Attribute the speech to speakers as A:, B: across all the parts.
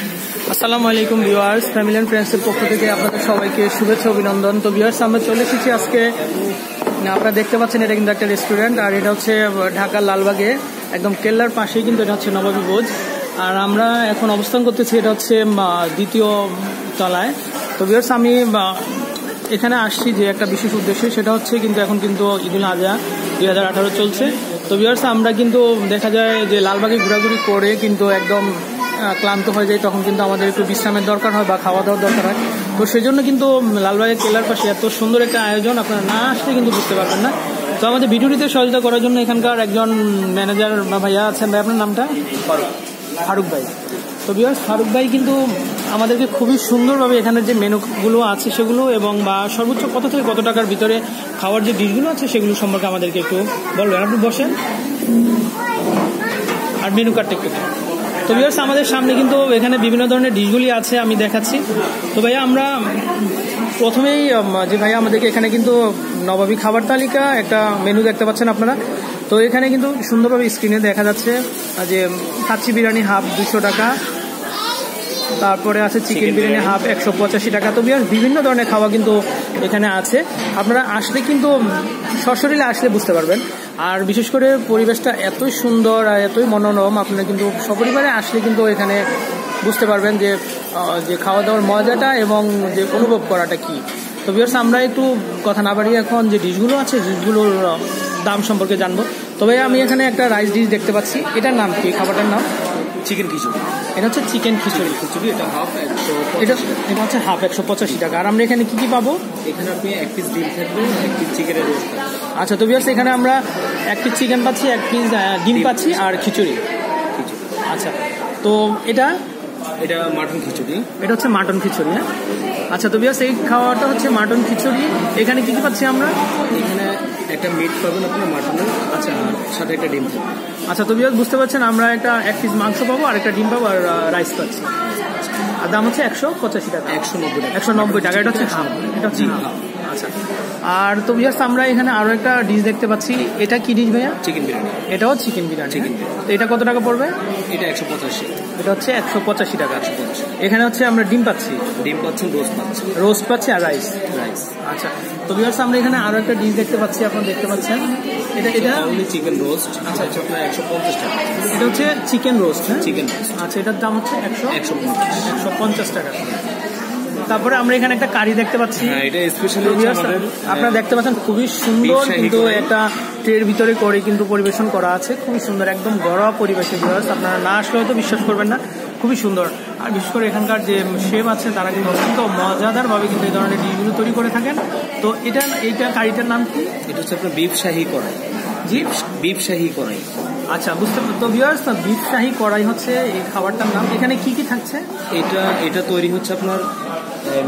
A: আসসালামু আলাইকুম viewers family and ফ্রেন্ডসের পক্ষ থেকে আপনাদের সবাইকে শুভেচ্ছা, অভিনন্দন। তো ভিউয়ার্স, আমরা চলে এসেছি আজকে। আপনারা দেখতে পাচ্ছেন এটা কিন্তু একটা রেস্টুরেন্ট আর এটা হচ্ছে ঢাকার লালবাগে, একদম কেল্লার পাশেই কিন্তু এটা হচ্ছে নবাবী বোঝ আর আমরা এখন অবস্থান করতেছি, এটা হচ্ছে দ্বিতীয় তলায়। তো ভিউয়ার্স, আমি এখানে আসছি যে একটা বিশেষ উদ্দেশ্যে, সেটা হচ্ছে কিন্তু এখন কিন্তু ঈদুল আজহা দুই হাজার আঠারো চলছে। তো ভিউয়ার্স, আমরা কিন্তু দেখা যায় যে লালবাগে ঘোরাঘুরি করে কিন্তু একদম ক্লান্ত হয়ে যায় তখন কিন্তু আমাদের একটু বিশ্রামের দরকার হয় বা খাওয়া দাওয়ার দরকার হয়। তো সেই জন্য কিন্তু লালবাগের কেলার পাশে এত সুন্দর একটা আয়োজন আপনারা না আসলে কিন্তু বুঝতে পারবেন না। তো আমাদের ভিডিওটিতে সহযোগিতা করার জন্য এখানকার একজন ম্যানেজার বা ভাইয়া আছেন। ভাই আপনার নামটা? ফারুক। ভাই। তো বিহার ফারুক ভাই কিন্তু আমাদেরকে খুবই সুন্দরভাবে এখানে যে মেনুগুলো আছে সেগুলো এবং বা সর্বোচ্চ কত থেকে কত টাকার ভিতরে খাওয়ার যে ডিশগুলো আছে সেগুলো সম্পর্কে আমাদেরকে একটু বলবেন। আপনি বসেন। আর মেনু কার্ডটা একটু তো বিয়ার্স আমাদের সামনে কিন্তু এখানে বিভিন্ন ধরনের ডিশগুলি আছে, আমি দেখাচ্ছি। তো ভাইয়া, আমরা প্রথমেই যে ভাইয়া আমাদেরকে এখানে কিন্তু নবাবী খাবার তালিকা, একটা মেনু দেখতে পাচ্ছেন আপনারা। তো এখানে কিন্তু সুন্দরভাবে স্ক্রিনে দেখা যাচ্ছে, যে খাচ্ছি বিরিয়ানি হাফ দুশো টাকা তারপরে আছে চিকেন বিরিয়ানি হাফ একশো পঁচাশি টাকা। তো বিয়ার বিভিন্ন ধরনের খাওয়া কিন্তু এখানে আছে। আপনারা আসলে কিন্তু সশরীরে আসলে বুঝতে পারবেন। আর বিশেষ করে পরিবেশটা এতই সুন্দর আর এতই মনোরম আপনারা কিন্তু সপরিবারে আসলে কিন্তু এখানে বুঝতে পারবেন যে যে খাওয়া দাওয়ার মজাটা এবং যে অনুভব করাটা কি। তো বিয়ার্স আমরা একটু কথা না বাড়িয়ে এখন যে ডিশগুলো আছে ডিশগুলোর দাম সম্পর্কে জানব। তবে আমি এখানে একটা রাইস ডিশ দেখতে পাচ্ছি। এটার নাম কি? খাবারটার নাম?
B: চিকেন খিচুড়ি।
A: এটা হচ্ছে চিকেন খিচুড়ি।
B: খিচুড়ি এটা হাফ একশো
A: এটা এটা হচ্ছে হাফ একশো পঁচাশি টাকা। আর আমরা এখানে কি কি পাবো?
B: এখানে আপনি এক পিস ডিম থাকবে এক পিস চিকেনের রোস্ট
A: আচ্ছা তো বিয়ার্স এখানে আমরা এক পিস চিকেন পাচ্ছি এক পিস ডিম পাচ্ছি আর খিচুড়ি।
B: খিচুড়ি।
A: আচ্ছা তো এটা?
B: এটা মাটন খিচুড়ি।
A: এটা হচ্ছে মাটন খিচুড়ি হ্যাঁ? আচ্ছা তো বিয়াস এই খাওয়াটা হচ্ছে মাটন খিচুড়ি। এখানে কি কি পাচ্ছি আমরা?
B: এখানে একটা মিট পাবেন আপনার মাটনের
A: আচ্ছা।
B: সাথে একটা ডিম পাবেন
A: আচ্ছা তো বুঝতে পারছেন আমরা একটা এক পিস মাংস পাবো আর একটা ডিম পাবো আর রাইস পাচ্ছি আর দাম হচ্ছে একশো পঁচাশি টাকা।
B: একশো নব্বই টাকা।
A: একশো নব্বই টাকা এটা হচ্ছে এটা হচ্ছে আচ্ছা। আর তো আমরা এখানে আরও একটা ডিশ দেখতে পাচ্ছি। এটা কি ডিশ ভাইয়া?
B: চিকেন বিরিয়ানি
A: এটাও চিকেন বিরিয়ানি
B: চিকেন
A: তো এটা কত টাকা পড়বে?
B: এটা একশো পঁচাশি।
A: এটা হচ্ছে একশো পঁচাশি টাকা।
B: একশো পঁচাশি।
A: এখানে হচ্ছে আমরা ডিম পাচ্ছি।
B: ডিম পাচ্ছি রোস্ট পাচ্ছি।
A: রোস্ট পাচ্ছি আর রাইস
B: রাইস
A: আচ্ছা। তো আমরা এখানে আরও একটা ডিশ দেখতে পাচ্ছি আপনারা দেখতে পাচ্ছেন। এটা এটা?
B: চিকেন রোস্ট আচ্ছা আচ্ছা। আপনার একশো পঞ্চাশ টাকা।
A: এটা হচ্ছে চিকেন রোস্ট হ্যাঁ?
B: চিকেন রোস্ট
A: আচ্ছা এটার দাম হচ্ছে একশো?
B: একশো পঞ্চাশ।
A: একশো পঞ্চাশ টাকা। তারপরে আমরা এখানে একটা কারি দেখতে পাচ্ছি।
B: হ্যাঁ এটা স্পেশালি
A: আপনারা দেখতে পাচ্ছেন খুবই সুন্দর কিন্তু একটা ট্রের ভিতরে করে কিন্তু পরিবেশন করা আছে। খুবই সুন্দর একদম ঘরোয়া পরিবেশে আপনারা না আসলে হয়তো বিশ্বাস করবেন না। খুবই সুন্দর। আর বিশেষ করে এখানকার যে শেফ আছে তারা কিন্তু অত্যন্ত মজাদারভাবে কিন্তু এই ধরনের ডিশগুলো তৈরি করে থাকেন। তো এটা এইটা কারিটার নাম কি?
B: এটা হচ্ছে আপনার বিফ শাহি কড়াই।
A: জি?
B: বিফ শাহি কড়াই।
A: আচ্ছা বুঝতে তো ভিউয়ার্স বিফ শাহি কড়াই হচ্ছে এই খাবারটার নাম। এখানে কি কি থাকছে?
B: এটা এটা তৈরি হচ্ছে আপনার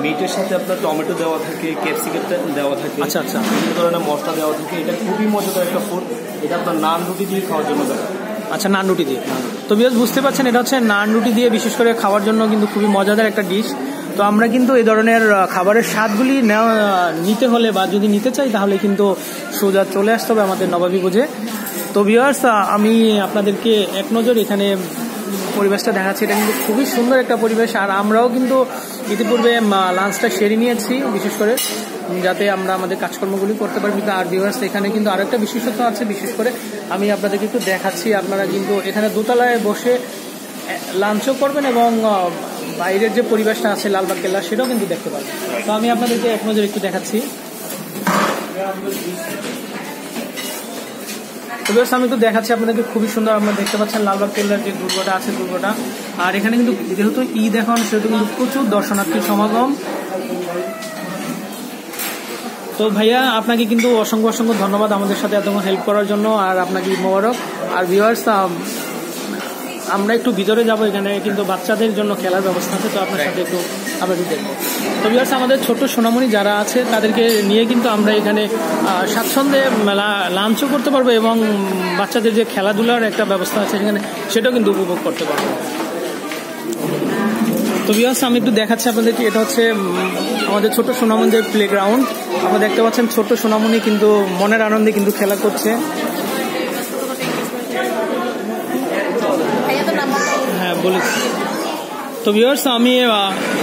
B: মিটের সাথে আপনার টমেটো দেওয়া থাকে ক্যাপসিকাম দেওয়া থাকে।
A: আচ্ছা, আচ্ছা।
B: বিভিন্ন ধরনের মশলা দেওয়া থাকে। এটা খুবই মজাদার একটা ফুড এটা আপনার নান রুটি দিয়ে খাওয়ার জন্য দেওয়া।
A: আচ্ছা নান রুটি দিয়ে। তো বিয়াস বুঝতে পারছেন, এটা হচ্ছে নান রুটি দিয়ে বিশেষ করে খাওয়ার জন্য কিন্তু খুবই মজাদার একটা ডিশ তো আমরা কিন্তু এই ধরনের খাবারের স্বাদগুলি নিতে হলে বা যদি নিতে চাই, তাহলে কিন্তু সোজা চলে আসতে হবে আমাদের নবাবী বুঝে তো বিয়ার্স আমি আপনাদেরকে এক নজর এখানে পরিবেশটা দেখাচ্ছি। এটা কিন্তু খুবই সুন্দর একটা পরিবেশ। আর আমরাও কিন্তু ইতিপূর্বে লাঞ্চটা সেরে নিয়েছি, বিশেষ করে। যাতে আমরা আমাদের কাজকর্মগুলি করতে পারি। কিন্তু আর ভিউয়ার্স এখানে কিন্তু আরেকটা বিশেষত্ব আছে, বিশেষ করে আমি আপনাদেরকে একটু দেখাচ্ছি। আপনারা কিন্তু এখানে দোতলায় বসে লাঞ্চও করবেন এবং বাইরের যে পরিবেশটা আছে, লালবাগ কেল্লা, সেটাও কিন্তু দেখতে পারবেন তো আমি আপনাদেরকে এক নজর একটু দেখাচ্ছি। তো আমি একটু দেখাচ্ছি আপনাদেরকে, খুবই সুন্দর আপনারা দেখতে পাচ্ছেন লালবাগ কেল্লার যে দুর্গটা আছে, দুর্গটা। আর এখানে কিন্তু যেহেতু ঈদ এখন, সেহেতু কিন্তু প্রচুর দর্শনার্থীর সমাগম। তো ভাইয়া আপনাকে কিন্তু অসংখ্য অসংখ্য ধন্যবাদ আমাদের সাথে এতক্ষণ হেল্প করার জন্য আর আপনাকে মোবারক। আর ভিউয়ার্স আমরা একটু ভিতরে যাব এখানে কিন্তু বাচ্চাদের জন্য খেলার ব্যবস্থা আছে তো আপনার সাথে একটু আমরা একটু দেখব তো ভিউয়ার্স আমাদের ছোট্ট সোনামণি যারা আছে তাদেরকে নিয়ে কিন্তু আমরা এখানে স্বাচ্ছন্দ্যে লাঞ্চও করতে পারব এবং বাচ্চাদের যে খেলাধুলার একটা ব্যবস্থা আছে সেখানে সেটাও কিন্তু উপভোগ করতে পারব। তো বিয়াস আমি একটু দেখাচ্ছি আপনাদেরকে এটা হচ্ছে আমাদের ছোট সোনামণিদের প্লে গ্রাউন্ড আপনারা দেখতে পাচ্ছেন ছোট সোনামণি কিন্তু মনের আনন্দে কিন্তু খেলা করছে। হ্যাঁ বলেছি তো ভিউয়ার্স আমি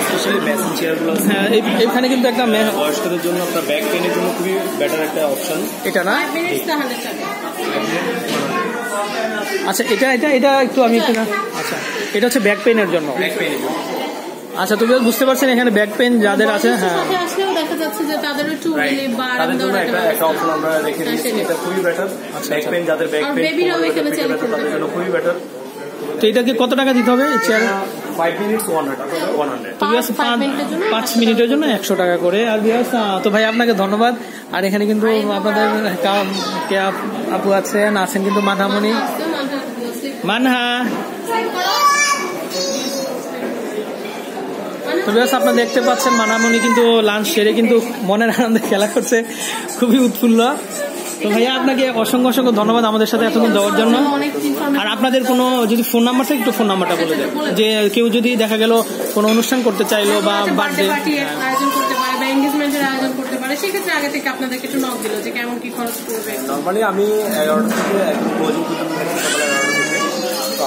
B: স্পেশালি চেয়ারগুলো
A: হ্যাঁ এইখানে কিন্তু একটা
B: বয়স্কদের জন্য আপনার ব্যাক পেনের জন্য খুবই বেটার একটা অপশন
A: এটা না? আচ্ছা এটা এটা এটা একটু আমি একটু না- আচ্ছা এটা হচ্ছে ব্যাক পেইনের জন্য।
B: ব্যাক পেনের জন্য।
A: আচ্ছা তুমি বুঝতে পারছেন এখানে ব্যাক পেন যাদের আছে হ্যাঁ।
C: আসলেও দেখা যাচ্ছে যে তাদের একটু রিলিফ বা আরাম দেওয়ার
B: একটা
C: একটা
B: একটা অপশন আমরা রেখে
C: হ্যাঁ,
B: দিয়েছি এটা খুবই বেটার ব্যাক পেন যাদের ব্যাক পেন
C: baby-রাও এখানে চাইলে
B: তাদের জন্য খুবই বেটার
A: তো এটাকে কত টাকা দিতে হবে চেয়ার
C: পাঁচ মিনিটের জন্য
A: জন্য একশো টাকা করে। আর বিয়াস তো ভাই আপনাকে ধন্যবাদ। আর এখানে কিন্তু আপনাদের আপ- আছেন আছেন কিন্তু মাথামণি মানহা। তো বিয়াস আপনারা দেখতে পাচ্ছেন মানামণি কিন্তু লাঞ্চ সেরে কিন্তু মনের আনন্দে খেলা করছে। খুবই উৎফুল্ল। তো ভাইয়া আপনাকে অসংখ্য অসংখ্য ধন্যবাদ আমাদের সাথে এতক্ষণ দেওয়ার জন্য। আর আপনাদের কোনো যদি ফোন নাম্বার থাকে একটু ফোন নাম্বারটা বলে দেন। যে কেউ যদি দেখা গেল কোনো অনুষ্ঠান করতে চাইলো বা
C: বার্থডে
A: বার্থডে
C: পার্টি আয়োজন করতে পারে বা এঙ্গেজমেন্টের আয়োজন করতে পারে সেক্ষেত্রে আগে থেকে আপনাদেরকে একটু নক দিল যে কেমন কি খরচ পড়বে।
B: নর্মালি আমি এগারোটা থেকে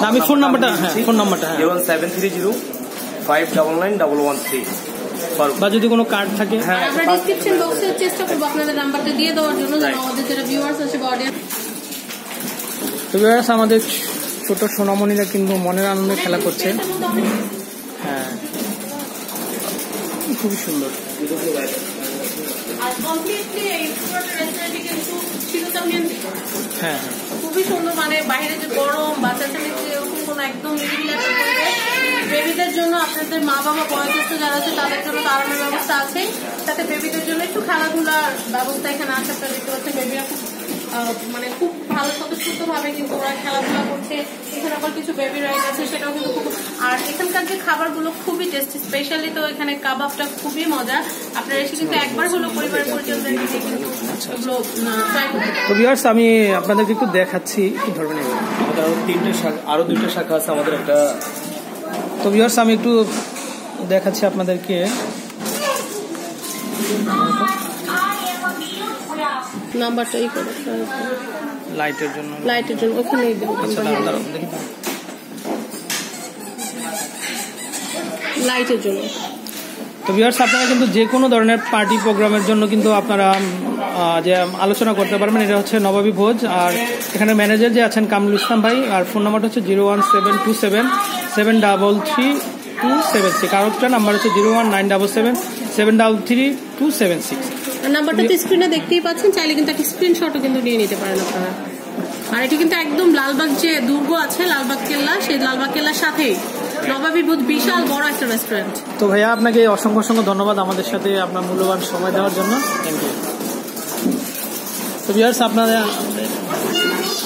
A: আমি ফোন নাম্বারটা হ্যাঁ ফোন নাম্বারটা হ্যাঁ।
B: Seven three zero five double nine double one three
A: বা যদি কোনো কার্ড থাকে।
C: আর আমরা ডিসক্রিপশন বক্সে চেষ্টা করব আপনাদের নাম্বারটা দিয়ে দেওয়ার জন্য যেন আমাদের যারা ভিউয়ার্স আছে বা অডিয়েন্স
A: তো বিয়াস আমাদের ছোট সোনামণিরা কিন্তু মনের আনন্দে খেলা করছে। হ্যাঁ। খুবই সুন্দর। হ্যাঁ হ্যাঁ।
C: খুবই সুন্দর মানে বাইরে যে গরম বাচ্চাদের নিচে এরকম কোনো একদম বেবিদের জন্য আপনাদের মা বাবা বয়োজ্যেষ্ঠ যারা আছে তাদের জন্য তো আরামের ব্যবস্থা আছে সাথে বেবিদের জন্য একটু খেলাধুলার ব্যবস্থা এখানে আছে আপনারা দেখতে পাচ্ছেন বেবিরা খুব মানে খুব ভালো স্বতঃস্ফূর্ত ভাবে কিন্তু ওরা খেলাধুলা করছে। এখানে আবার কিছু বেবি রাইড আছে সেটাও কিন্তু খুব আর এখানকার যে খাবারগুলো খুবই টেস্টি স্পেশালি তো এখানে কাবাবটা খুবই মজা। আপনারা এসে কিন্তু একবার হলো পরিবার পরিজনদের নিয়ে কিন্তু এগুলো ট্রাই
A: তো বিয়ার্স আমি আপনাদেরকে একটু দেখাচ্ছি একটু ধরবেন এগুলো।
B: আমাদের আরও তিনটে শাখা আরও দুইটা শাখা আছে আমাদের একটা
A: তো বিয়ার্স আমি একটু দেখাচ্ছি আপনাদেরকে।
C: নাম্বারটা ই করে
A: লাইটের জন্য।
C: লাইটের জন্য
A: আচ্ছা
C: লাইটের জন্য।
A: তো ভিউয়ার্স আপনারা কিন্তু যে কোনো ধরনের পার্টি প্রোগ্রামের জন্য কিন্তু আপনারা যে আলোচনা করতে পারবেন এটা হচ্ছে নবাবী ভোজ। আর এখানে ম্যানেজার যে আছেন কামরুল ইসলাম ভাই আর ফোন নাম্বারটা হচ্ছে zero one seven two seven seven double three two seven six আর একটা নাম্বার হচ্ছে zero one nine double seven seven double three two seven six
C: নাম্বারটা তো স্ক্রিনে দেখতেই পাচ্ছেন চাইলে কিন্তু একটা স্ক্রিনশটও কিন্তু নিয়ে নিতে পারেন আপনারা। আর এটি কিন্তু একদম লালবাগ যে দুর্গ আছে লালবাগ কেল্লা সেই লালবাগ কেল্লার সাথেই। নবাবী বুধ বিশাল বড় একটা রেস্টুরেন্ট
A: তো ভাইয়া আপনাকে অসংখ্য অসংখ্য ধন্যবাদ আমাদের সাথে আপনার মূল্যবান সময় দেওয়ার জন্য। থ্যাংক ইউ তো ভিউয়ার্স আপনাদের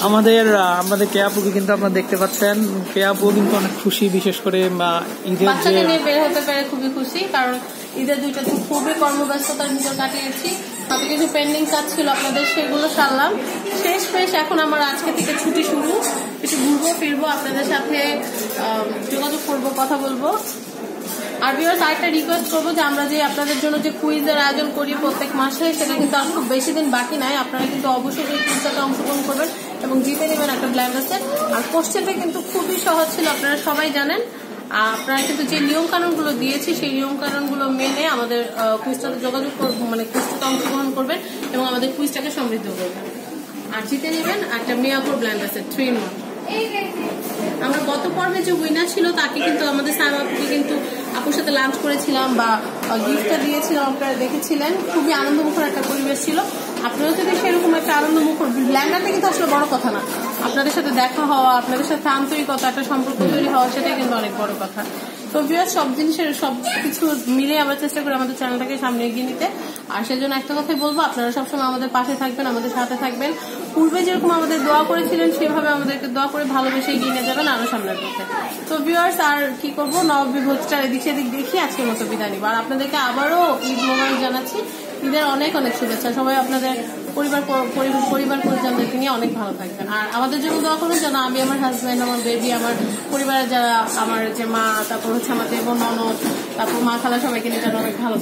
A: আমাদের আমাদের কেয়াপুকে কিন্তু আপনারা দেখতে পাচ্ছেন। কেয়াপু কিন্তু অনেক খুশি, বিশেষ করে ঈদের
C: নিয়ে বের হতে পেরে খুবই খুশি, কারণ ঈদের দুইটা দিন খুবই কর্মব্যস্ততার ভিতর কাটিয়েছি হাতে কিছু পেন্ডিং কাজ ছিল আপনাদের, সেগুলো সারলাম। শেষ পেশ এখন আমার আজকে থেকে ছুটি শুরু। একটু ঘুরবো, ফিরবো, আপনাদের সাথে যোগাযোগ করব, কথা বলব। আর বিয়ার্স আরেকটা রিকোয়েস্ট করব যে আমরা যে আপনাদের জন্য যে কুইজের আয়োজন করি প্রত্যেক মাসে, সেটা কিন্তু আর খুব বেশি দিন বাকি নাই। আপনারা কিন্তু অবশ্যই এই কুইজটাতে অংশগ্রহণ করবেন এবং জিতে নেবেন একটা ব্ল্যান্ডার সেট আর কোশ্চেনটা কিন্তু খুবই সহজ ছিল, আপনারা সবাই জানেন। আপনারা কিন্তু যে নিয়ম কানুনগুলো দিয়েছি, সেই নিয়ম কানুনগুলো মেনে আমাদের কুইজটাতে যোগাযোগ মানে কুইজটাতে অংশগ্রহণ করবেন এবং আমাদের কুইজটাকে সমৃদ্ধ করবেন। আর জিতে নেবেন একটা মিয়াপুর ব্ল্যান্ডার সেট থ্রি ইন আমরা গত পর্বে যে উইনার ছিল, তাকে কিন্তু আমাদের সাইমাপুকে কিন্তু আপুর সাথে লাঞ্চ করেছিলাম বা গিফটটা দিয়েছিলাম, আপনারা দেখেছিলেন। খুবই আনন্দমুখর একটা পরিবেশ ছিল। আপনারা যদি সেরকম একটা আনন্দমুখর ল্যান্ডারটা কিন্তু আসলে বড় কথা না। আপনাদের সাথে দেখা হওয়া, আপনাদের সাথে আন্তরিকতা, একটা সম্পর্ক তৈরি হওয়া, সেটাই কিন্তু অনেক বড় কথা। তো ভিউয়ার সব জিনিসের, সব কিছু মিলে আমরা চেষ্টা করি আমাদের চ্যানেলটাকে সামনে এগিয়ে নিতে। আর সেজন্য একটা কথাই বলব, আপনারা সবসময় আমাদের পাশে থাকবেন, আমাদের সাথে থাকবেন। পূর্বে যেরকম আমাদের দোয়া করেছিলেন, সেভাবে আমাদেরকে দোয়া করে ভালোবেসে এগিয়ে নিয়ে যাবেন আরও সামনের পথে। তো ভিউয়ার্স আর কি করব? নববী ভোজটা এদিক সেদিক দেখি, আজকের মতো বিদায় নিব। আর আপনাদেরকে আবারও ঈদ মোবারক জানাচ্ছি। ঈদের অনেক অনেক শুভেচ্ছা। সবাই আপনাদের পরিবার পরিবার পরিবার পরিজনদেরকে নিয়ে অনেক ভালো থাকবেন। আর আমাদের জন্য দোয়া করবেন যেন আমি আমার হাজব্যান্ড আমার বেবি আমার পরিবারের যারা আমার যে মা তারপর হচ্ছে আমার দেব ননদ তারপর মা খালা সবাইকে নিয়ে যেন অনেক ভালো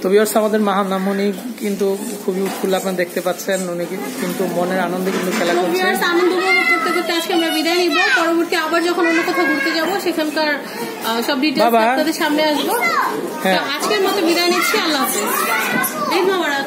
A: তো ভিউয়ার্স আমাদের মাহানামণি কিন্তু খুবই উৎফুল্ল আপনারা দেখতে পাচ্ছেন। উনি কিন্তু মনের আনন্দে কিন্তু খেলা করছে।
C: ভিউয়ার্স আনন্দ উপভোগ করতে করতে আজকে আমরা বিদায় নিব। পরবর্তী আবার যখন অন্য কোথাও ঘুরতে যাব সেখানকার সব ডিটেলস
A: বাবা।
C: আপনাদের সামনে আসব।
A: হ্যাঁ।
C: আজকের মতো বিদায় নিচ্ছি। আল্লাহ হাফেজ। ঈদ মোবারক।